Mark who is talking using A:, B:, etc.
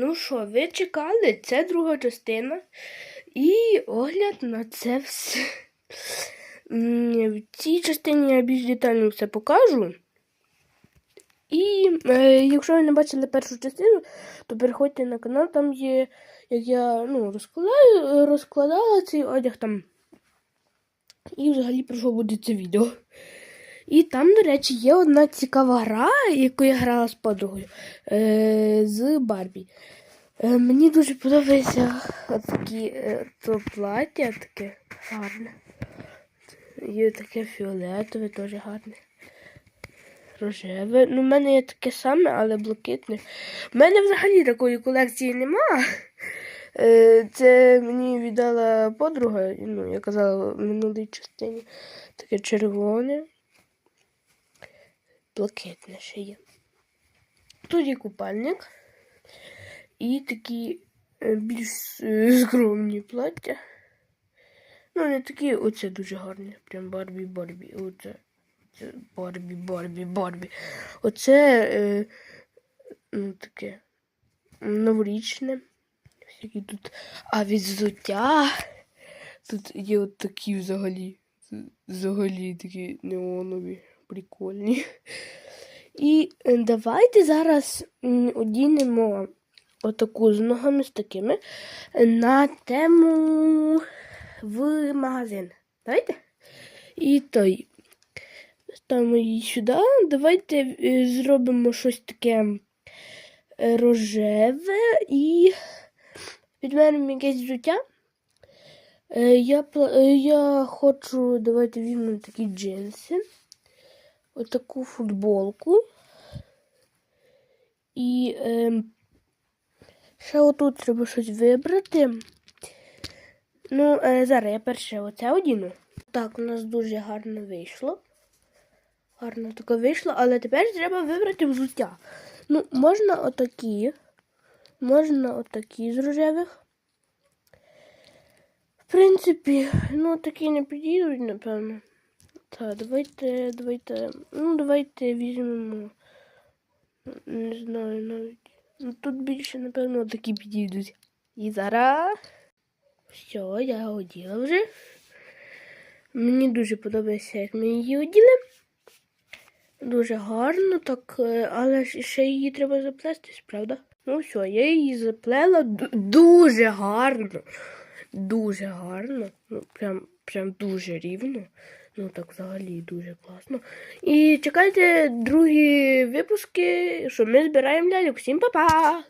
A: Ну що, ви чекали? Це друга частина. І огляд на це все. В цій частині я більш детально все покажу. І е, якщо ви не бачили першу частину, то переходьте на канал, там є, як я ну, розкладаю, розкладала цей одяг там. І взагалі про що буде це відео. І там, до речі, є одна цікава гра, яку я грала з подругою е, з Барбі. Е, мені дуже подобається такі е, то плаття таке гарне. Є таке фіолетове, теж гарне. Рожеве. Ну, в мене є таке саме, але блакитне. У мене взагалі такої колекції нема. Е, Це мені віддала подруга, ну, я казала в минулій частині. Таке червоне. Блакитне ще є. Тут є купальник. І такі е, більш е, скромні плаття. Ну, не такі, оце дуже гарне. Прям Барбі Барбі. Оце. Це Барбі, Барбі, Барбі. Оце е, ну, таке новорічне. Всякі тут. А від взуття. Тут є от такі взагалі. Взагалі такі неонові, прикольні. І е, давайте зараз одінемо отаку з ногами з такими е, на тему в магазин. Давайте. І той. Ставимо її сюди. Давайте е, зробимо щось таке рожеве і підберемо якесь взуття. Я, я хочу, давайте візьмемо такі джинси, отаку футболку. І е, ще отут треба щось вибрати. Ну, е, зараз я перше оце одіну. Так, у нас дуже гарно вийшло. Гарно таке вийшло, але тепер треба вибрати взуття. Ну, можна отакі. Можна отакі з рожевих. В принципі, ну такі не підійдуть, напевно. Так, давайте, давайте. Ну, давайте візьмемо. Не знаю навіть. Ну, тут більше, напевно, такі підійдуть. І зараз. Все, я оділа вже. Мені дуже подобається, як ми її оділи. Дуже гарно, так, е, але ще її треба заплестись, правда? Ну все, я її заплела дуже гарно. Дуже гарно. Ну, прям, прям дуже рівно. Ну так взагалі дуже класно. І чекайте другі випуски, що ми збираємо ляльок. Всім па-па!